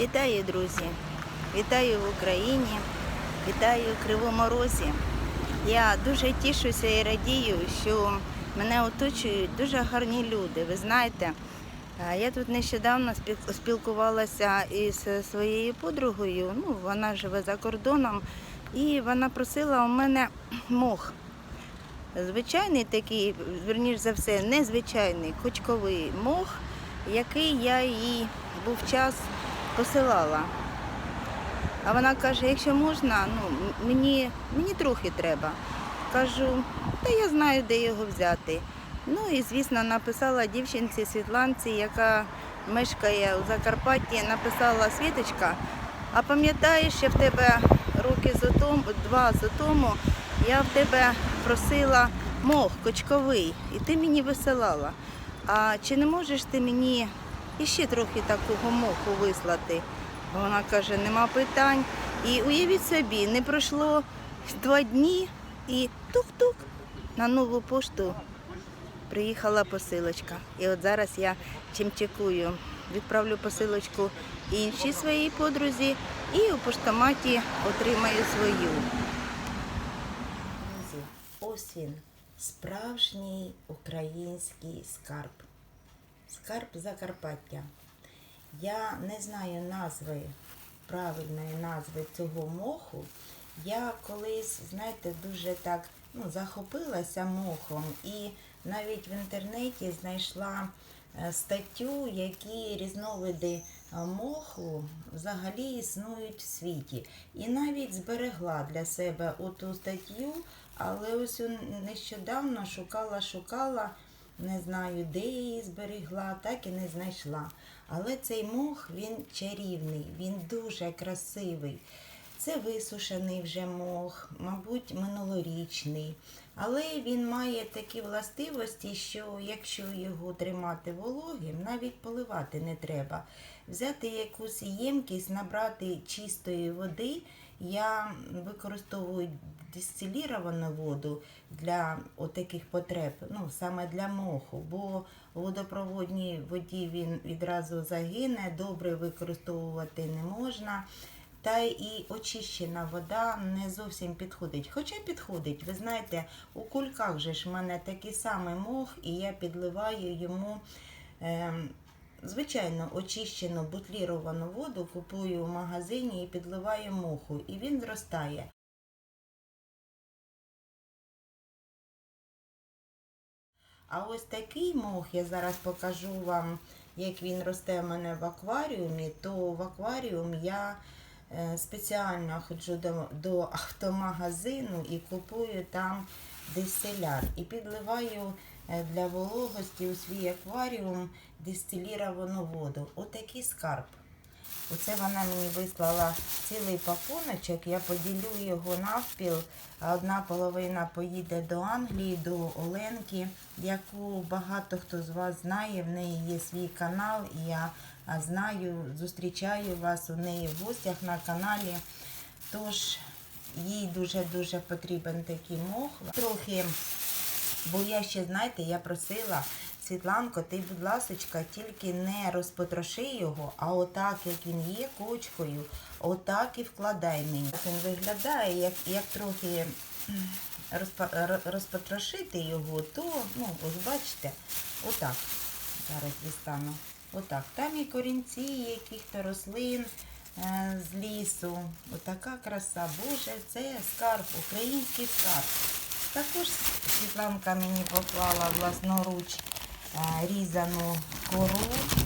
Вітаю, друзі! Вітаю в Україні, вітаю в Кривому Розі. Я дуже тішуся і радію, що мене оточують дуже гарні люди. Ви знаєте, я тут нещодавно спілкувалася із своєю подругою. Ну, вона живе за кордоном, і вона просила у мене мох. Звичайний такий, верніш за все, незвичайний кочковий мох, який я їй був час посилала. А вона каже, якщо можна, ну мені, мені трохи треба. Кажу, та я знаю, де його взяти. Ну і звісно, написала дівчинці Світланці, яка мешкає у Закарпатті, написала Світочка. А пам'ятаєш, що в тебе роки за тому, два за тому я в тебе просила мох кочковий, і ти мені висилала. А чи не можеш ти мені іще трохи такого моху вислати? Вона каже, нема питань. І уявіть собі, не пройшло два дні і тук-тук на нову пошту приїхала посилочка. І от зараз я чимчикую, відправлю посилочку іншій своїй подрузі і у поштоматі отримаю свою. Ось він, справжній український скарб. Скарб Закарпаття. Я не знаю назви, правильної назви цього моху. Я колись, знаєте, дуже так ну, захопилася мохом і навіть в інтернеті знайшла е, статтю, які різновиди е, моху взагалі існують в світі. І навіть зберегла для себе оту статтю, але ось нещодавно шукала, шукала, не знаю, де її зберегла, так і не знайшла. Але цей мох він чарівний, він дуже красивий. Це висушений вже мох, мабуть, минулорічний. Але він має такі властивості, що якщо його тримати вологим, навіть поливати не треба. Взяти якусь ємкість, набрати чистої води. Я використовую дистиліровану воду для отаких потреб, ну саме для моху, бо у водопроводній воді він відразу загине, добре використовувати не можна. Та і очищена вода не зовсім підходить. Хоча підходить, ви знаєте, у кульках же ж в мене такий самий мох, і я підливаю йому е, звичайно очищену бутліровану воду, купую в магазині і підливаю моху, і він зростає. А ось такий мох, я зараз покажу вам, як він росте в мене в акваріумі, то в акваріум я е, спеціально ходжу до, до автомагазину і купую там дистиляр. І підливаю е, для вологості у свій акваріум дистиліровану воду. Отакий скарб. Оце вона мені вислала цілий пакуночок, я поділю його навпіл, одна половина поїде до Англії, до Оленки, яку багато хто з вас знає. В неї є свій канал, і я знаю, зустрічаю вас у неї в гостях на каналі. Тож їй дуже-дуже потрібен такий мох. Трохи, бо я ще, знаєте, я просила. Світланко, ти, будь ласочка, тільки не розпотроши його, а отак, як він є кочкою, отак і вкладай мені. Він виглядає, як, як трохи розпотрошити його, то, ну, ось бачите, отак. Зараз дістану. Отак. Там і корінці, яких-то рослин е, з лісу. Отака краса. Боже, це скарб, український скарб. Також Світланка мені поклала власноруч різану кору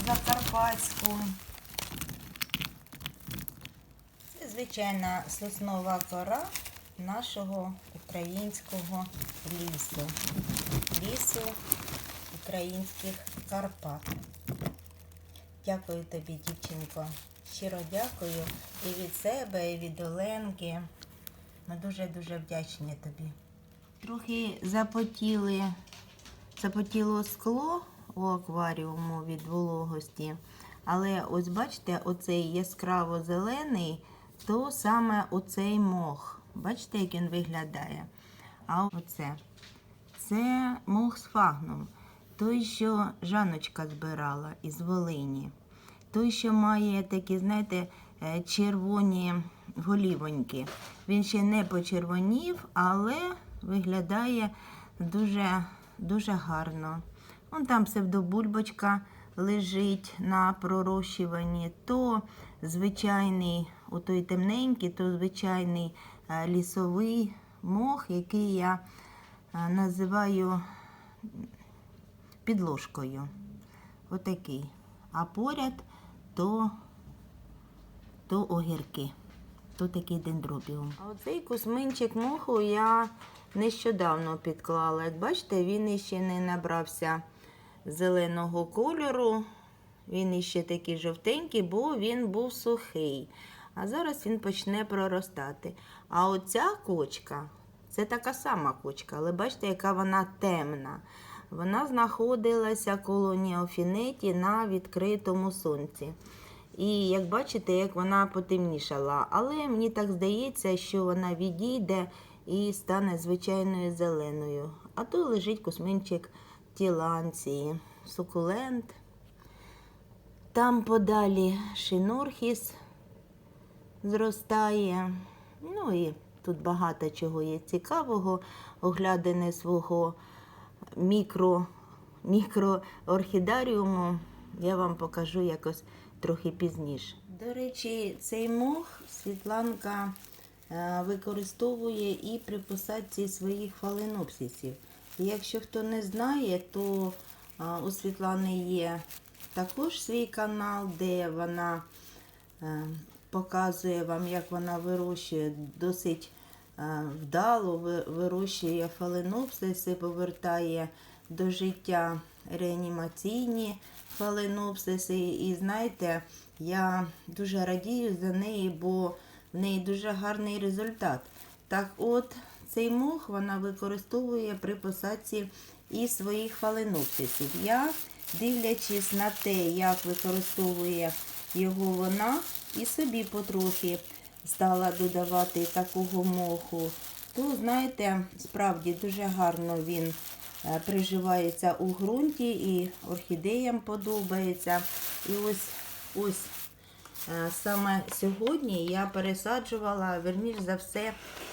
закарпатську. Це звичайна соснова кора нашого українського лісу. Лісу українських Карпат. Дякую тобі, дівчинко. Щиро дякую і від себе, і від Оленки. Ми дуже-дуже вдячні тобі. Трохи запотіли, запотіло скло у акваріуму від вологості. Але ось бачите, оцей яскраво зелений, то саме оцей мох. Бачите, як він виглядає? А оце. Це мох з фагном. Той, що Жаночка збирала із Волині. той, що має такі, знаєте, е, червоні голівоньки. Він ще не почервонів, але виглядає дуже, дуже гарно. Вон там псевдобульбочка лежить на пророщуванні, то звичайний, отой темненький, то звичайний е, лісовий мох, який я е, називаю підложкою. Отакий. А поряд то, то огірки. То такий дендробіум. А оцей кусминчик моху я нещодавно підклала. Як бачите, він іще не набрався зеленого кольору. Він іще такий жовтенький, бо він був сухий. А зараз він почне проростати. А оця кочка це така сама кочка, але бачите, яка вона темна. Вона знаходилася коло Ніофінеті на відкритому сонці. І як бачите, як вона потемнішала. Але мені так здається, що вона відійде і стане звичайною зеленою. А тут лежить косминчик тіланції, сукулент. Там подалі шинорхіс зростає. Ну і тут багато чого є цікавого. Оглядини свого мікро, мікроорхідаріуму я вам покажу якось трохи пізніше. До речі, цей мох Світланка використовує і при посадці своїх фаленопсисів. Якщо хто не знає, то е, у Світлани є також свій канал, де вона е, показує вам, як вона вирощує досить е, вдало, вирощує фаленопсиси, повертає до життя реанімаційні фаленопсиси. І знаєте, я дуже радію за неї, бо в неї дуже гарний результат. Так от, цей мох вона використовує при посадці і своїх фаленопсисів. Я, дивлячись на те, як використовує його вона, і собі потрохи стала додавати такого моху, то, знаєте, справді дуже гарно він е, приживається у ґрунті і орхідеям подобається. І ось ось саме сьогодні я пересаджувала, верніш за все,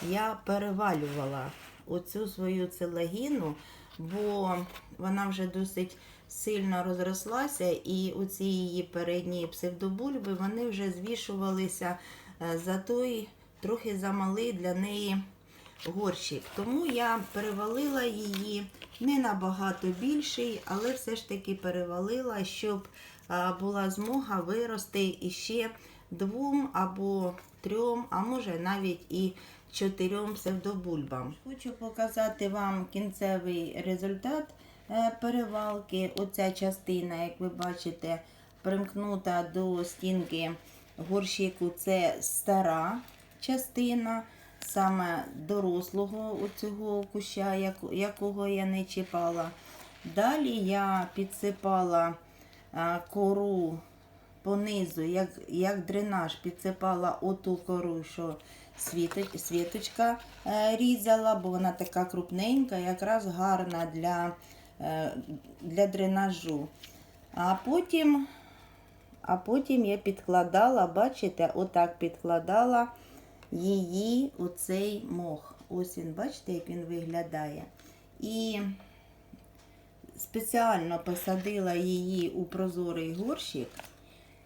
я перевалювала оцю свою целагіну, бо вона вже досить сильно розрослася, і оці її передні псевдобульби вони вже звішувалися е, за той трохи замалий для неї горщик. Тому я перевалила її не набагато більший, але все ж таки перевалила, щоб була змога вирости іще двом або трьом, а може навіть і чотирьом псевдобульбам. Хочу показати вам кінцевий результат е, перевалки. Оця частина, як ви бачите, примкнута до стінки горщику, це стара частина, саме дорослого цього куща, якого я не чіпала. Далі я підсипала кору понизу, як, як дренаж, підсипала оту кору, що світо- світочка е, різала, бо вона така крупненька, якраз гарна для, е, для дренажу. А потім, а потім я підкладала, бачите, отак підкладала її у цей мох. Ось він, бачите, як він виглядає. І спеціально посадила її у прозорий горщик,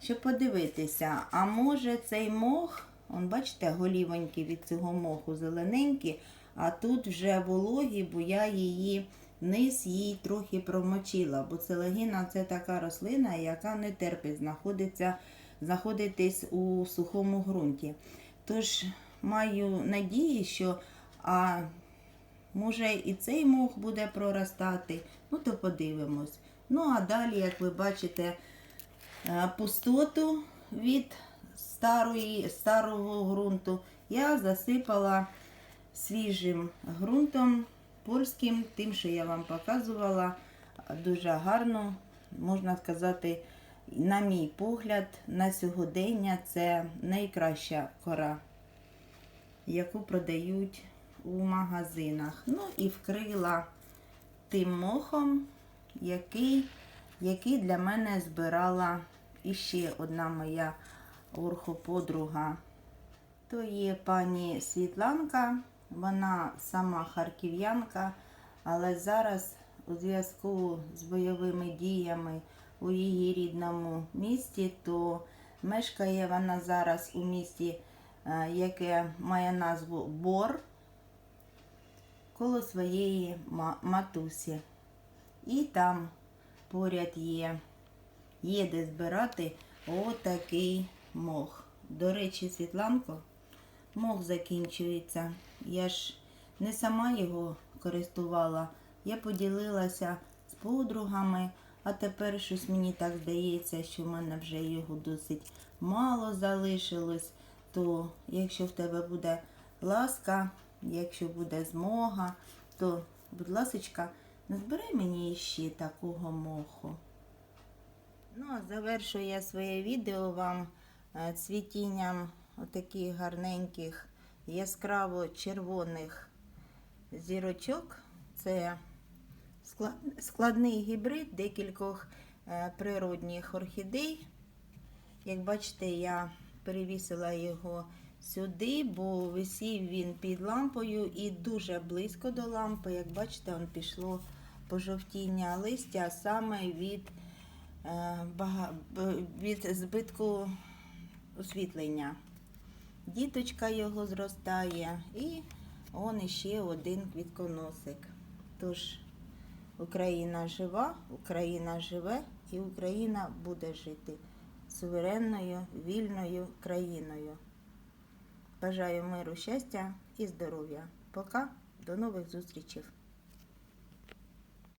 щоб подивитися, а може цей мох, он, бачите, голівоньки від цього моху зелененькі, а тут вже вологі, бо я її низ їй трохи промочила, бо целагіна це така рослина, яка не терпить знаходиться, знаходитись у сухому ґрунті. Тож маю надії, що а, може і цей мох буде проростати, ну то подивимось. Ну а далі, як ви бачите, е, пустоту від старої, старого ґрунту я засипала свіжим ґрунтом польським, тим, що я вам показувала, дуже гарно, можна сказати, на мій погляд, на сьогодення це найкраща кора, яку продають у магазинах. Ну і вкрила тим мохом, який, який для мене збирала іще одна моя орхоподруга. То є пані Світланка, вона сама харків'янка, але зараз у зв'язку з бойовими діями у її рідному місті, то мешкає вона зараз у місті, е, яке має назву Бор коло своєї матусі. І там поряд є, є де збирати отакий мох. До речі, Світланко, мох закінчується. Я ж не сама його користувала. Я поділилася з подругами, а тепер щось мені так здається, що в мене вже його досить мало залишилось. То якщо в тебе буде ласка, якщо буде змога, то, будь ласочка, назбирай мені ще такого моху. Ну, а завершую я своє відео вам е, цвітінням отаких гарненьких яскраво червоних зірочок. Це складний гібрид декількох е, природних орхідей. Як бачите, я перевісила його сюди, бо висів він під лампою і дуже близько до лампи. Як бачите, он пішло пожовтіння листя саме від, е, від збитку освітлення. Діточка його зростає і он іще один квітконосик. Тож Україна жива, Україна живе і Україна буде жити суверенною, вільною країною. Бажаю миру, щастя і здоров'я. Пока, до нових зустрічей.